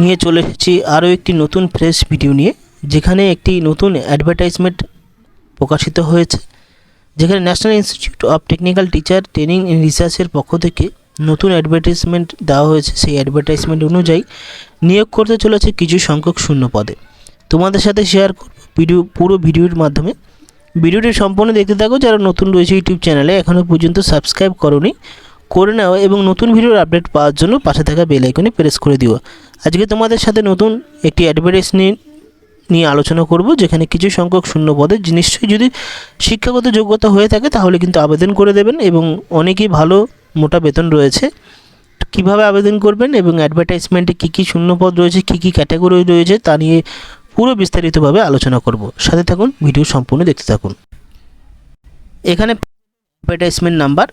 নিয়ে চলে এসেছি আরও একটি নতুন ফ্রেশ ভিডিও নিয়ে, যেখানে একটি নতুন অ্যাডভার্টাইজমেন্ট প্রকাশিত হয়েছে, যেখানে National Institute of Technical Teacher Training and রিসার্চের পক্ষ থেকে নতুন অ্যাডভার্টাইজমেন্ট দেওয়া হয়েছে। সেই অ্যাডভার্টাইজমেন্ট অনুযায়ী নিয়োগ করতে চলেছে কিছু সংখ্যক শূন্য পদে তোমাদের সাথে শেয়ার করব ভিডিও পুরো ভিডিওর মাধ্যমে। ভিডিওটি সম্পূর্ণ দেখতে থাকো। যারা নতুন রয়েছে ইউটিউব চ্যানেলে এখনও পর্যন্ত সাবস্ক্রাইব করনি, করে নাও এবং নতুন ভিডিওর আপডেট পাওয়ার জন্য পাশে থাকা বেল আইকনে প্রেস করে দিও। আজকে তোমাদের সাথে নতুন একটি অ্যাডভার্টাইজ নিয়ে আলোচনা করব, যেখানে কিছু সংখ্যক শূন্য পদে নিশ্চয়ই যদি শিক্ষাগত যোগ্যতা হয়ে থাকে তাহলে কিন্তু আবেদন করে দেবেন এবং অনেকেই ভালো মোটা বেতন রয়েছে। কীভাবে আবেদন করবেন এবং অ্যাডভার্টাইজমেন্টে কী কী শূন্যপদ রয়েছে, কী কী ক্যাটাগরি রয়েছে তা নিয়ে পুরো বিস্তারিতভাবে আলোচনা করব। সাথে থাকুন, ভিডিও সম্পূর্ণ দেখতে থাকুন। এখানে অ্যাডভার্টাইজমেন্ট নাম্বার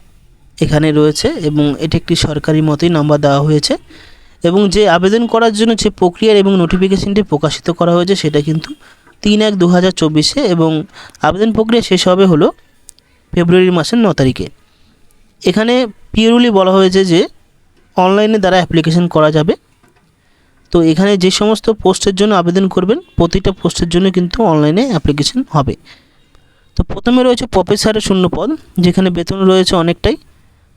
এখানে রয়েছে এবং এটি একটি সরকারি মতোই নাম্বার দেওয়া হয়েছে। এবং যে আবেদন করার জন্য যে প্রক্রিয়ার এবং নোটিফিকেশনটি প্রকাশিত করা হয়েছে, সেটা কিন্তু তিন এক দু হাজার চব্বিশে এবং আবেদন প্রক্রিয়া শেষ হবে হলো ফেব্রুয়ারি মাসের ন তারিখে। এখানে পিওরলি বলা হয়েছে যে অনলাইনে দ্বারা অ্যাপ্লিকেশন করা যাবে। তো এখানে যে সমস্ত পোস্টের জন্য আবেদন করবেন, প্রতিটা পোস্টের জন্য কিন্তু অনলাইনে অ্যাপ্লিকেশন হবে। তো প্রথমে রয়েছে প্রফেসরের শূন্য পদ যেখানে বেতন রয়েছে অনেকটাই।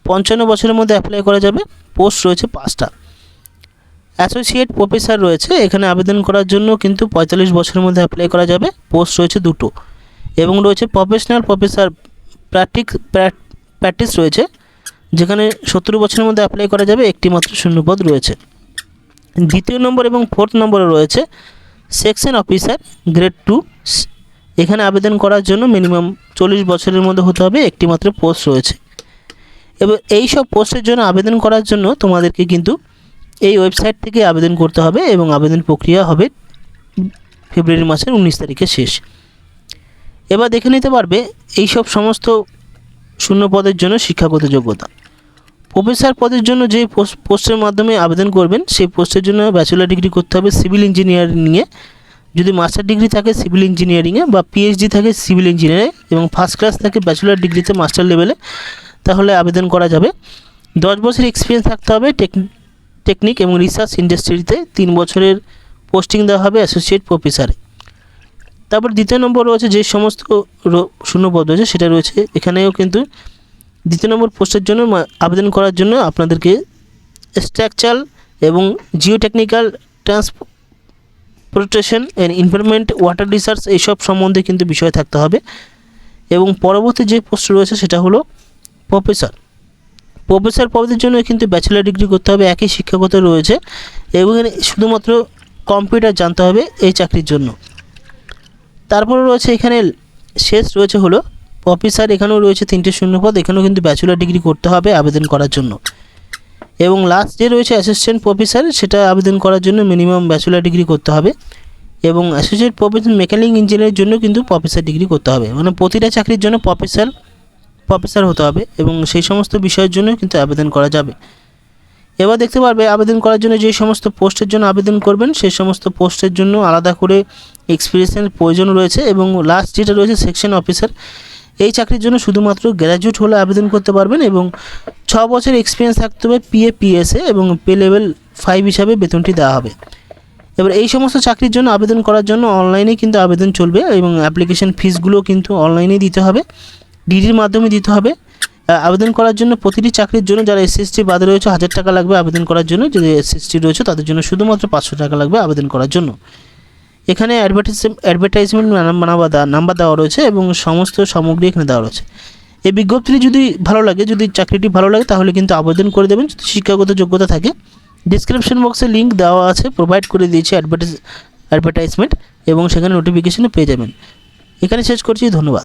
পঞ্চান্ন বছরের মধ্যে অ্যাপ্লাই করা যাবে। পোস্ট রয়েছে পাঁচটা। অ্যাসোসিয়েট প্রফেসর রয়েছে। এখানে আবেদন করার জন্য কিন্তু পঁয়তাল্লিশ বছরের মধ্যে অ্যাপ্লাই করা যাবে। পোস্ট রয়েছে দুটো। এবং রয়েছে প্রফেশনাল প্রফেসর প্র্যাকটিক প্র্যাকটিস রয়েছে। যেখানে সত্তর বছরের মধ্যে অ্যাপ্লাই করা যাবে। একটি মাত্র শূন্যপদ রয়েছে। দ্বিতীয় নম্বর এবং ফোর্থ নম্বরে রয়েছে সেকশন অফিসার গ্রেড টু এখানে আবেদন করার জন্য মিনিমাম চল্লিশ বছরের মধ্যে হতে হবে। একটি মাত্র পোস্ট রয়েছে। এবং এই সব পোস্টের জন্য আবেদন করার জন্য তোমাদেরকে কিন্তু এই ওয়েবসাইট থেকে আবেদন করতে হবে এবং আবেদন প্রক্রিয়া হবে ফেব্রুয়ারি মাসের উনিশ তারিখে শেষ। এবার দেখে নিতে পারবে এই সব সমস্ত শূন্য পদের জন্য শিক্ষাগত যোগ্যতা। প্রফেসর পদের জন্য যে পোস্ট পোস্টের মাধ্যমে আবেদন করবেন, সেই পোস্টের জন্য ব্যাচেলার ডিগ্রি করতে হবে সিভিল ইঞ্জিনিয়ারিং নিয়ে। যদি মাস্টার ডিগ্রি থাকে সিভিল ইঞ্জিনিয়ারিংয়ে বা পিএইচডি থাকে সিভিল ইঞ্জিনিয়ারিং এবং ফার্স্ট ক্লাস থাকে ব্যাচেলার ডিগ্রিতে মাস্টার লেভেলে তাহলে আবেদন করা যাবে। দশ বছর এক্সপিরিয়েন্স থাকতে হবে টেকনিক এবং রিসার্চ ইন্ডাস্ট্রিতে তিন বছরের পোস্টিং দেওয়া হবে অ্যাসোসিয়েট প্রফেসরে তারপর দ্বিতীয় নম্বর রয়েছে যে সমস্ত শূন্যপদ রয়েছে সেটা রয়েছে। এখানেও কিন্তু দ্বিতীয় নম্বর পোস্টের জন্য আবেদন করার জন্য আপনাদেরকে স্ট্রাকচার এবং geotechnical transportation and environment water research এইসব সম্বন্ধে কিন্তু বিষয় থাকতে হবে। এবং পরবর্তী যে পোস্ট রয়েছে সেটা হলো প্রফেসর প্রফেসর পদের জন্য কিন্তু ব্যাচেলার ডিগ্রি করতে হবে, একই শিক্ষাগত রয়েছে এবং শুধুমাত্র কম্পিউটার জানতে হবে এই চাকরির জন্য। তারপরে রয়েছে এখানে শেষ রয়েছে হলো অফিসার এখানেও রয়েছে তিনটে শূন্যপদ এখানেও কিন্তু ব্যাচেলার ডিগ্রি করতে হবে আবেদন করার জন্য। এবং লাস্ট যে রয়েছে অ্যাসিস্ট্যান্ট প্রফেসর সেটা আবেদন করার জন্য মিনিমাম ব্যাচেলার ডিগ্রি করতে হবে এবং অ্যাসোসিয়েট প্রফেসর মেকানিক ইঞ্জিনিয়ারের জন্য কিন্তু প্রফেসর ডিগ্রি করতে হবে। মানে প্রতিটা চাকরির জন্য প্রফেসর প্রফেসর হতে হবে এবং সেই সমস্ত বিষয়ের জন্য কিন্তু আবেদন করা যাবে। এবার দেখতে পারবে, আবেদন করার জন্য যে সমস্ত পোস্টের জন্য আবেদন করবেন, সেই সমস্ত পোস্টের জন্য আলাদা করে এক্সপিরিয়েন্সের প্রয়োজন রয়েছে এবং লাস্ট যেটা রয়েছে সেকশন অফিসার এই চাকরির জন্য শুধুমাত্র গ্র্যাজুয়েট হলে আবেদন করতে পারবেন এবং ছ বছর এক্সপিরিয়েন্স থাকতে হবে পিএ পিএসএ এবং পে লেভেল ফাইভ হিসাবে বেতনটি দেওয়া হবে। এবার এই সমস্ত চাকরির জন্য আবেদন করার জন্য অনলাইনে কিন্তু আবেদন চলবে এবং অ্যাপ্লিকেশন ফিসগুলো কিন্তু অনলাইনেই দিতে হবে। ডিডির মাধ্যমে দিতে হবে। আবেদন করার জন্য প্রতিটি চাকরির জন্য যারা এসএসটি বাদে রয়েছে হাজার টাকা লাগবে আবেদন করার জন্য। যদি এসএসটি রয়েছে তাদের জন্য শুধুমাত্র পাঁচশো টাকা লাগবে আবেদন করার জন্য। এখানে অ্যাডভার্টাইজ অ্যাডভার্টাইজমেন্ট নাম্বার দেওয়া রয়েছে এবং সমস্ত সামগ্রী এখানে দেওয়া রয়েছে। এই বিজ্ঞপ্তিটি যদি ভালো লাগে, যদি চাকরিটি ভালো লাগে তাহলে কিন্তু আবেদন করে দেবেন। যদি শিক্ষাগত যোগ্যতা থাকে ডিসক্রিপশন বক্সে লিঙ্ক দেওয়া আছে প্রোভাইড করে দিয়েছে অ্যাডভার্টাইজ অ্যাডভার্টাইজমেন্ট এবং সেখানে নোটিফিকেশনে পেয়ে যাবেন। এখানে শেষ করছি, ধন্যবাদ।